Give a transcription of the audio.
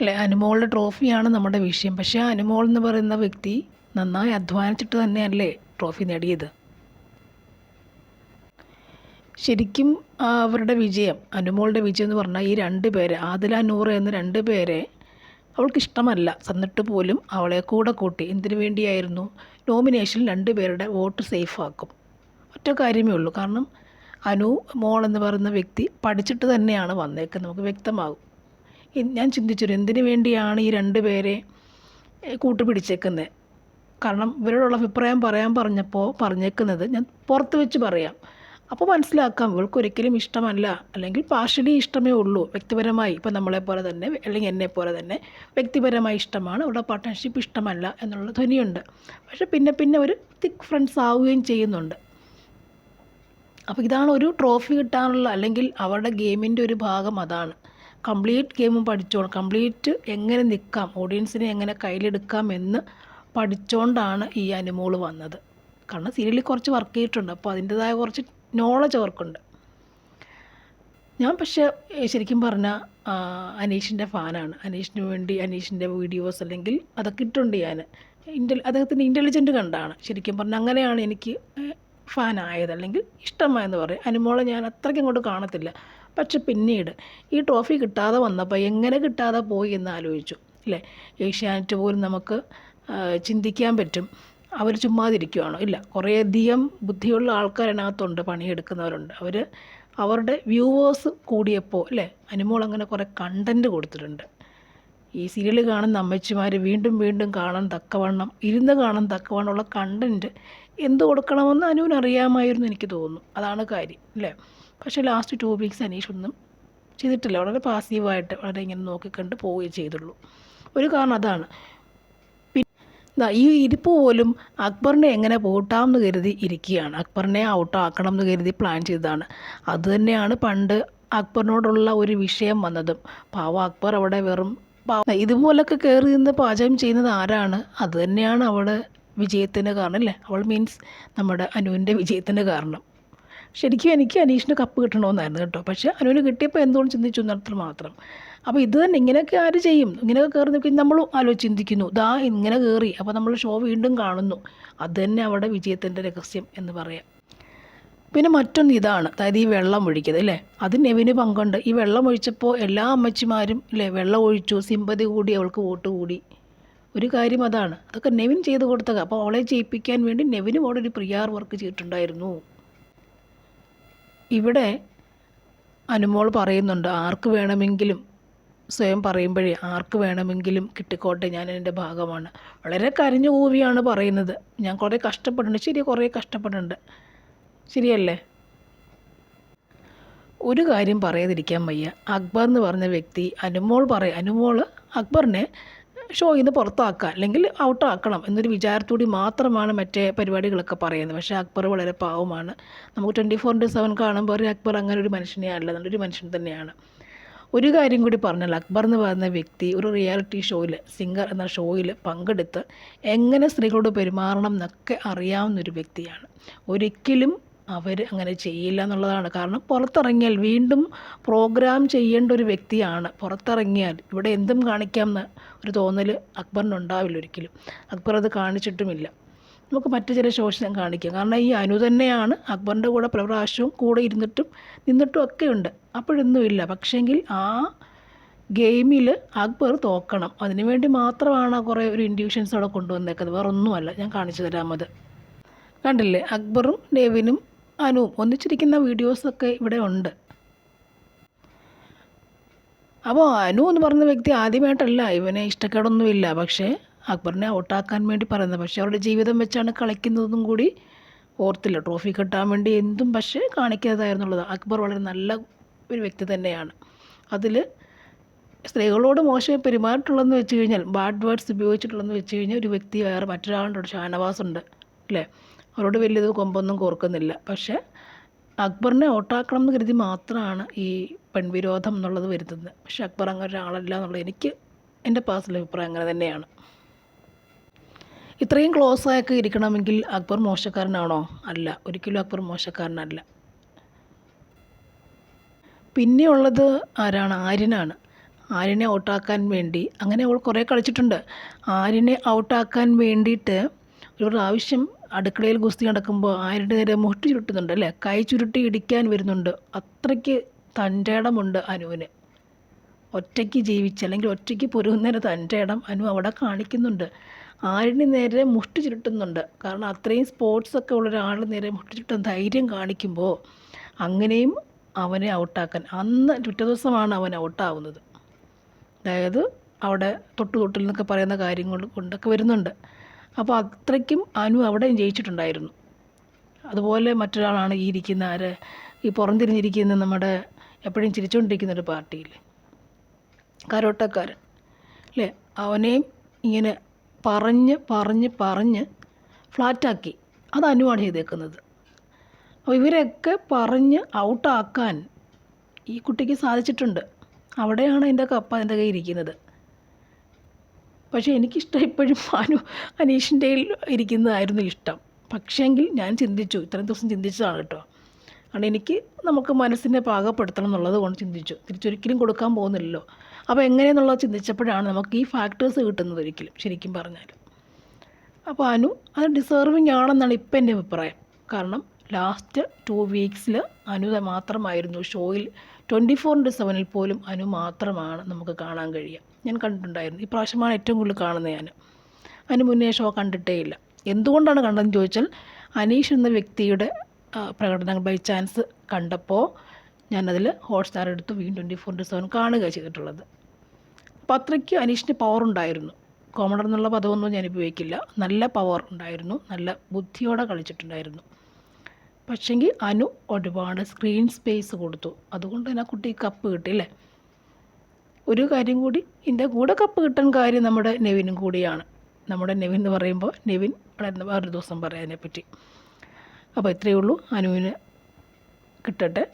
അല്ലേ? അനുമോളുടെ ട്രോഫിയാണ് നമ്മുടെ വിഷയം. പക്ഷേ അനുമോൾ എന്ന് പറയുന്ന വ്യക്തി നന്നായി അധ്വാനിച്ചിട്ട് തന്നെയല്ലേ ട്രോഫി നേടിയത്. ശരിക്കും അവരുടെ വിജയം അനുമോളുടെ വിജയം എന്ന് പറഞ്ഞാൽ ഈ രണ്ട് പേരെ ആദില നൂറ് എന്ന രണ്ട് പേരെ അവൾക്ക് ഇഷ്ടമല്ല. എന്നിട്ട് പോലും അവളെ കൂടെ കൂട്ടി എന്തിനു വേണ്ടിയായിരുന്നു? നോമിനേഷൻ രണ്ട് പേരുടെ വോട്ട് സേഫ് ആക്കും. ഒറ്റ കാര്യമേ ഉള്ളൂ. കാരണം അനു മോൾ എന്ന് പറയുന്ന വ്യക്തി പഠിച്ചിട്ട് തന്നെയാണ് വന്നേക്കുന്നത്. നമുക്ക് വ്യക്തമാകും. ഞാൻ ചിന്തിച്ചു എന്തിനു വേണ്ടിയാണ് ഈ രണ്ട് പേരെ കൂട്ടുപിടിച്ചേക്കുന്നത് കാരണം ഇവരോടുള്ള അഭിപ്രായം പറയാൻ പറഞ്ഞപ്പോൾ പറഞ്ഞേക്കുന്നത് ഞാൻ പുറത്ത് വെച്ച് പറയാം. അപ്പോൾ മനസ്സിലാക്കാം ഇവൾക്ക് ഒരിക്കലും ഇഷ്ടമല്ല അല്ലെങ്കിൽ പാർഷ്യലി ഇഷ്ടമേ ഉള്ളൂ വ്യക്തിപരമായി. ഇപ്പം നമ്മളെപ്പോലെ തന്നെ അല്ലെങ്കിൽ എന്നെ പോലെ തന്നെ വ്യക്തിപരമായി ഇഷ്ടമാണ് അവരുടെ പാർട്ട്ണർഷിപ്പ് ഇഷ്ടമല്ല എന്നുള്ള ധ്വനിയുണ്ട്. പക്ഷെ പിന്നെ പിന്നെ ഒരു തിക്ക് ഫ്രണ്ട്സ് ആവുകയും ചെയ്യുന്നുണ്ട്. അപ്പോൾ ഇതാണ് ഒരു ട്രോഫി കിട്ടാനുള്ള അല്ലെങ്കിൽ അവരുടെ ഗെയിമിന്റെ ഒരു ഭാഗം അതാണ്. കംപ്ലീറ്റ് ഗെയിമും പഠിച്ചോണം കംപ്ലീറ്റ് എങ്ങനെ നിൽക്കാം ഓഡിയൻസിനെ എങ്ങനെ കയ്യിലെടുക്കാം എന്ന് പഠിച്ചുകൊണ്ടാണ് ഈ അനുമോൾ വന്നത്. കാരണം സീരിയലിൽ കുറച്ച് വർക്ക് ചെയ്തിട്ടുണ്ട്. അപ്പോൾ അതിന്റെതായ കുറച്ച് നോളജ് അവർക്കുണ്ട്. ഞാൻ പക്ഷേ ശരിക്കും പറഞ്ഞാൽ അനീഷിന്റെ ഫാനാണ്. അനീഷിന് വേണ്ടി അനീഷിന്റെ വീഡിയോസ് അല്ലെങ്കിൽ അതൊക്കെ ഇട്ടുണ്ട് ഞാൻ. ഇന്റൽ അദ്ദേഹത്തിന്റെ ഇന്റലിജന്റ് കണ്ടാണ്. ശരിക്കും പറഞ്ഞാൽ അങ്ങനെയാണ് എനിക്ക് ഫാനായത് അല്ലെങ്കിൽ ഇഷ്ടമായെന്ന് പറയും. അനുമോളെ ഞാൻ അത്രയ്ക്ക് അങ്ങോട്ട് കാണത്തില്ല. പക്ഷെ പിന്നീട് ഈ ട്രോഫി കിട്ടാതെ വന്നപ്പോൾ എങ്ങനെ കിട്ടാതെ പോയി എന്ന് ആലോചിച്ചു അല്ലേ? ഏഷ്യാനെറ്റ് പോലും നമുക്ക് ചിന്തിക്കാൻ പറ്റും. അവർ ചുമ്മാതിരിക്കുവാണോ? ഇല്ല. കുറേയധികം ബുദ്ധിയുള്ള ആൾക്കാരതിനകത്തുണ്ട് പണിയെടുക്കുന്നവരുണ്ട്. അവർ അവരുടെ വ്യൂവേഴ്സ് കൂടിയപ്പോൾ അല്ലേ? അനുമോൾ അങ്ങനെ കുറേ കണ്ടന്റ് കൊടുത്തിട്ടുണ്ട്. ഈ സീരിയൽ കാണുന്ന അമ്മച്ചിമാർ വീണ്ടും വീണ്ടും കാണാൻ തക്കവണ്ണം ഇരുന്ന് കാണാൻ തക്കവണ്ണമുള്ള കണ്ടന്റ് എന്ത് കൊടുക്കണമെന്ന് അനുവിനറിയാമായിരുന്നു എനിക്ക് തോന്നുന്നു. അതാണ് കാര്യം അല്ലേ? പക്ഷേ ലാസ്റ്റ് ടു വീക്സ് അനീഷ് ഒന്നും ചെയ്തിട്ടില്ല. വളരെ പാസീവായിട്ട് വളരെ ഇങ്ങനെ നോക്കിക്കണ്ട് പോവുകയും ചെയ്തുള്ളൂ. ഒരു കാരണം അതാണ്. ഈ ഇരിപ്പ് പോലും അക്ബറിനെ എങ്ങനെ പൂട്ടാമെന്ന് കരുതി ഇരിക്കുകയാണ്. അക്ബറിനെ ഔട്ടാക്കണം എന്ന് കരുതി പ്ലാൻ ചെയ്തതാണ്. അതുതന്നെയാണ് പണ്ട് അക്ബറിനോടുള്ള ഒരു വിഷയം വന്നതും. പാവ അക്ബർ അവിടെ വെറും ഇതുപോലൊക്കെ കയറി നിന്ന് പാചകം ചെയ്യുന്നത് ആരാണ്? അത് തന്നെയാണ് അവിടെ വിജയത്തിന് കാരണം അല്ലേ? അവൾ മീൻസ് നമ്മുടെ അനുവിന്റെ വിജയത്തിന് കാരണം. ശരിക്കും എനിക്ക് അനീഷിന് കപ്പ് കിട്ടണമെന്നായിരുന്നു കേട്ടോ. പക്ഷേ അനുവിന് കിട്ടിയപ്പോൾ എന്തുകൊണ്ട് ചിന്തിച്ചു എന്നത്ര മാത്രം. അപ്പോൾ ഇത് തന്നെ ഇങ്ങനെയൊക്കെ ആര് ചെയ്യും? ഇങ്ങനെയൊക്കെ കയറി നിൽക്കും. നമ്മളും ആലോചിച്ച് ചിന്തിക്കുന്നു. ദാ ഇങ്ങനെ കയറി. അപ്പോൾ നമ്മൾ ഷോ വീണ്ടും കാണുന്നു. അത് തന്നെ അവിടെ വിജയത്തിന്റെ രഹസ്യം എന്ന് പറയാം. പിന്നെ മറ്റൊന്ന് ഇതാണ്. അതായത് ഈ വെള്ളം ഒഴിക്കുന്നത് അല്ലേ? അത് നെവിന് പങ്കുണ്ട്? ഈ വെള്ളം ഒഴിച്ചപ്പോൾ എല്ലാ അമ്മച്ചിമാരും അല്ലേ വെള്ളം ഒഴിച്ചു സിമ്പതി കൂടി അവൾക്ക് വോട്ട് കൂടി. ഒരു കാര്യം അതാണ്. അതൊക്കെ നെവിൻ ചെയ്ത് കൊടുത്തത്. അപ്പോൾ അവളെ ജയിപ്പിക്കാൻ വേണ്ടി നെവിനും അവിടെ ഒരു പ്രിയാർ വർക്ക് ചെയ്തിട്ടുണ്ടായിരുന്നു. ഇവിടെ അനുമോൾ പറയുന്നുണ്ട് ആർക്ക് വേണമെങ്കിലും സ്വയം പറയുമ്പോഴേ ആർക്ക് വേണമെങ്കിലും കിട്ടിക്കോട്ടെ ഞാൻ എന്റെ ഭാഗമാണ്. വളരെ കരഞ്ഞു കൂവിയാണ് പറയുന്നത്. ഞാൻ കുറേ കഷ്ടപ്പെടുന്നുണ്ട്. ശരി കുറേ കഷ്ടപ്പെടുന്നുണ്ട്. ശരിയല്ലേ? ഒരു കാര്യം പറയാതിരിക്കാൻ വയ്യ. അക്ബർ എന്ന് പറഞ്ഞ വ്യക്തി അനുമോൾ പറയ അനുമോൾ അക്ബറിനെ ഷോയിൽ നിന്ന് പുറത്താക്കുക അല്ലെങ്കിൽ ഔട്ടാക്കണം എന്നൊരു വിചാരത്തോടി മാത്രമാണ് മറ്റേ പരിപാടികളൊക്കെ പറയുന്നത്. പക്ഷേ അക്ബർ വളരെ പാവമാണ്. നമുക്ക് ട്വന്റി ഫോർ ഇന്റു സെവൻ കാണുമ്പോൾ അക്ബർ അങ്ങനെ ഒരു മനുഷ്യനെ അല്ല നല്ലൊരു മനുഷ്യൻ തന്നെയാണ്. ഒരു കാര്യം കൂടി പറഞ്ഞാൽ അക്ബർ എന്ന് പറയുന്ന വ്യക്തി ഒരു റിയാലിറ്റി ഷോയിൽ സിംഗർ എന്ന ഷോയിൽ പങ്കെടുത്ത് എങ്ങനെ സ്ത്രീകളോട് പെരുമാറണം എന്നൊക്കെ അറിയാവുന്ന ഒരു വ്യക്തിയാണ്. ഒരിക്കലും അവർ അങ്ങനെ ചെയ്യില്ല എന്നുള്ളതാണ്. കാരണം പുറത്തിറങ്ങിയാൽ വീണ്ടും പ്രോഗ്രാം ചെയ്യേണ്ട ഒരു വ്യക്തിയാണ്. പുറത്തിറങ്ങിയാൽ ഇവിടെ എന്തും കാണിക്കാമെന്ന് ഒരു തോന്നൽ അക്ബറിനുണ്ടാവില്ല ഒരിക്കലും. അക്ബർ അത് കാണിച്ചിട്ടുമില്ല. നമുക്ക് മറ്റു ചില ശോഷണം കാണിക്കാം. കാരണം ഈ അനു തന്നെയാണ് അക്ബറിന്റെ കൂടെ പ്രാവശ്യവും കൂടെ ഇരുന്നിട്ടും നിന്നിട്ടും ഒക്കെ ഉണ്ട്. അപ്പോഴൊന്നും ഇല്ല. പക്ഷേങ്കിൽ ആ ഗെയിമിൽ അക്ബർ തോക്കണം. അതിനുവേണ്ടി മാത്രമാണ് കുറേ ഒരു ഇൻഡ്യൂഷൻസ് അവിടെ കൊണ്ടുവന്നേക്കുന്നത്. വേറെ ഒന്നുമല്ല ഞാൻ കാണിച്ചു തരാമത് കണ്ടില്ലേ? അക്ബറും നെവിനും അനുവും ഒന്നിച്ചിരിക്കുന്ന വീഡിയോസൊക്കെ ഇവിടെ ഉണ്ട്. അപ്പോൾ അനു എന്ന് പറയുന്ന വ്യക്തി ആദ്യമായിട്ടല്ല. ഇവനെ ഇഷ്ടക്കേടൊന്നുമില്ല. പക്ഷേ അക്ബറിനെ ഔട്ടാക്കാൻ വേണ്ടി പറയുന്നത്. പക്ഷേ അവരുടെ ജീവിതം വെച്ചാണ് കളിക്കുന്നതും കൂടി ഓർത്തില്ല. ട്രോഫി കിട്ടാൻ വേണ്ടി എന്തും പക്ഷേ കാണിക്കാതായിരുന്നുള്ളത്. അക്ബർ വളരെ നല്ല ഒരു വ്യക്തി തന്നെയാണ്. അതിൽ സ്ത്രീകളോട് മോശം പെരുമാറിയിട്ടുള്ളതെന്ന് വെച്ച് കഴിഞ്ഞാൽ ബാഡ് വേർഡ്സ് ഉപയോഗിച്ചിട്ടുള്ളതെന്ന് വെച്ച് കഴിഞ്ഞാൽ ഒരു വ്യക്തി വേറെ മറ്റൊരാളുണ്ട് ഷാനവാസ് ഉണ്ട് അല്ലേ? അവരോട് വലിയത് കൊമ്പൊന്നും കോർക്കുന്നില്ല. പക്ഷേ അക്ബറിനെ ഓട്ടാക്കണം എന്ന് കരുതി മാത്രമാണ് ഈ പെൺവിരോധം എന്നുള്ളത് വരുത്തുന്നത് പക്ഷേ അക്ബർ അങ്ങനെ ഒരാളല്ല എന്നുള്ളത് എനിക്ക് എന്റെ പേഴ്സണൽ അഭിപ്രായം അങ്ങനെ തന്നെയാണ്. ഇത്രയും ക്ലോസ് ആയൊക്കെ ഇരിക്കണമെങ്കിൽ അക്ബർ മോശക്കാരനാണോ? അല്ല. ഒരിക്കലും അക്ബർ മോശക്കാരനല്ല. പിന്നെയുള്ളത് ആരാണ്? ആര്യനാണ്. ആര്യനെ ഔട്ടാക്കാൻ വേണ്ടി അങ്ങനെ അവൾ കുറേ കളിച്ചിട്ടുണ്ട്. ആര്യനെ ഔട്ടാക്കാൻ വേണ്ടിയിട്ട് ഒരു പ്രാവശ്യം അടുക്കളയിൽ ഗുസ്തി നടക്കുമ്പോൾ ആര്യന്റെ നേരെ മുഷ്ടി ചുരുട്ടുന്നുണ്ട് അല്ലേ? കൈ ചുരുട്ടി ഇടിക്കാൻ വരുന്നുണ്ട്. അത്രയ്ക്ക് തന്റെ ഇടമുണ്ട് അനുവിന്. ഒറ്റയ്ക്ക് ജീവിച്ച് അല്ലെങ്കിൽ ഒറ്റയ്ക്ക് പൊരുകുന്നതിന് തന്റെ ഇടം അനു അവിടെ കാണിക്കുന്നുണ്ട്. ആരിന് നേരെ മുഷ്ടി ചുരുട്ടുന്നുണ്ട്. കാരണം അത്രയും സ്പോർട്സൊക്കെ ഉള്ള ഒരാൾ നേരെ മുഷ്ടി ചുരുട്ടാൻ ധൈര്യം കാണിക്കുമ്പോൾ അങ്ങനെയും അവനെ ഔട്ടാക്കാൻ. അന്ന് പിറ്റേ ദിവസമാണ് അവൻ ഔട്ടാവുന്നത്. അതായത് അവിടെ തൊട്ടു തൊട്ടിൽ എന്നൊക്കെ പറയുന്ന കാര്യങ്ങൾ കൊണ്ടൊക്കെ വരുന്നുണ്ട്. അപ്പോൾ അത്രയ്ക്കും അനു അവിടെയും ജയിച്ചിട്ടുണ്ടായിരുന്നു. അതുപോലെ മറ്റൊരാളാണ് ഈ ഇരിക്കുന്ന ആര്? ഈ പുറംതിരിഞ്ഞിരിക്കുന്ന നമ്മുടെ എപ്പോഴും ചിരിച്ചുകൊണ്ടിരിക്കുന്ന ഒരു പാർട്ടിയിൽ കരോട്ടക്കാരൻ. അല്ലേ? അവനെയും ഇങ്ങനെ പറഞ്ഞ് പറഞ്ഞ് പറഞ്ഞ് ഫ്ലാറ്റാക്കി. അത് അനുവാണ് ചെയ്തേക്കുന്നത്. അപ്പോൾ ഇവരെയൊക്കെ പറഞ്ഞ് ഔട്ടാക്കാൻ ഈ കുട്ടിക്ക് സാധിച്ചിട്ടുണ്ട്. അവിടെയാണ് എന്റെ കപ്പ എന്റെ കയ്യിൽ ഇരിക്കുന്നത്. പക്ഷേ എനിക്കിഷ്ടം ഇപ്പോഴും അനു അനീഷിന്റെ ഇരിക്കുന്നതായിരുന്നു ഇഷ്ടം. പക്ഷേങ്കിൽ ഞാൻ ചിന്തിച്ചു ഇത്രയും ദിവസം ചിന്തിച്ചതാണ് കേട്ടോ. കാരണം എനിക്ക് നമുക്ക് മനസ്സിനെ പാകപ്പെടുത്തണം എന്നുള്ളത് കൊണ്ട് ചിന്തിച്ചു. തിരിച്ചൊരിക്കലും കൊടുക്കാൻ പോകുന്നില്ലല്ലോ. അപ്പോൾ എങ്ങനെയെന്നുള്ളത് ചിന്തിച്ചപ്പോഴാണ് നമുക്ക് ഈ ഫാക്ടേഴ്സ് കിട്ടുന്നത് ഒരിക്കലും ശരിക്കും പറഞ്ഞാൽ. അപ്പോൾ അനു അത് ഡിസേർവിങ് ആണെന്നാണ് ഇപ്പം എന്റെ അഭിപ്രായം. കാരണം ലാസ്റ്റ് ടു വീക്സിൽ അനു മാത്രമായിരുന്നു. ഷോയിൽ ട്വന്റി ഫോർ ഇന്റു സെവനിൽ പോലും അനു മാത്രമാണ് നമുക്ക് കാണാൻ കഴിയുക. ഞാൻ കണ്ടിട്ടുണ്ടായിരുന്നു. ഈ പ്രാവശ്യമാണ് ഏറ്റവും കൂടുതൽ കാണുന്നത് ഞാൻ അതിന് മുന്നേ ഷോ കണ്ടിട്ടേ ഇല്ല. എന്തുകൊണ്ടാണ് കണ്ടതെന്ന് ചോദിച്ചാൽ അനീഷ് എന്ന വ്യക്തിയുടെ പ്രകടനങ്ങൾ ബൈ ചാൻസ് കണ്ടപ്പോൾ ഞാനതിൽ ഹോട്ട്സ്റ്റാർ എടുത്ത് വീണ്ടും ട്വന്റി ഫോർ ഇന്റു സെവൻ കാണുക ചെയ്തിട്ടുള്ളത്. അപ്പോൾ അത്രയ്ക്ക് അനീഷിന് പവർ ഉണ്ടായിരുന്നു. കോമഡർ എന്നുള്ള പദമൊന്നും ഞാൻ ഉപയോഗിക്കില്ല. നല്ല പവർ ഉണ്ടായിരുന്നു. നല്ല ബുദ്ധിയോടെ കളിച്ചിട്ടുണ്ടായിരുന്നു. പക്ഷെങ്കിൽ അനു ഒരുപാട് സ്ക്രീൻ സ്പേസ് കൊടുത്തു. അതുകൊണ്ട് തന്നെ കുട്ടി കപ്പ് കിട്ടില്ലേ ഒരു കാര്യം കൂടി ഇതിന്റെ കൂടെ കപ്പ് കിട്ടാൻ കാര്യം നമ്മുടെ നെവിനും കൂടിയാണ്. നമ്മുടെ നെവിൻ എന്ന് പറയുമ്പോൾ നെവിൻ അവിടെ വേറൊരു ദിവസം പറയാം അതിനെപ്പറ്റി. അപ്പോൾ ഇത്രയേ ഉള്ളൂ. അനുവിന് കിട്ടട്ടെ.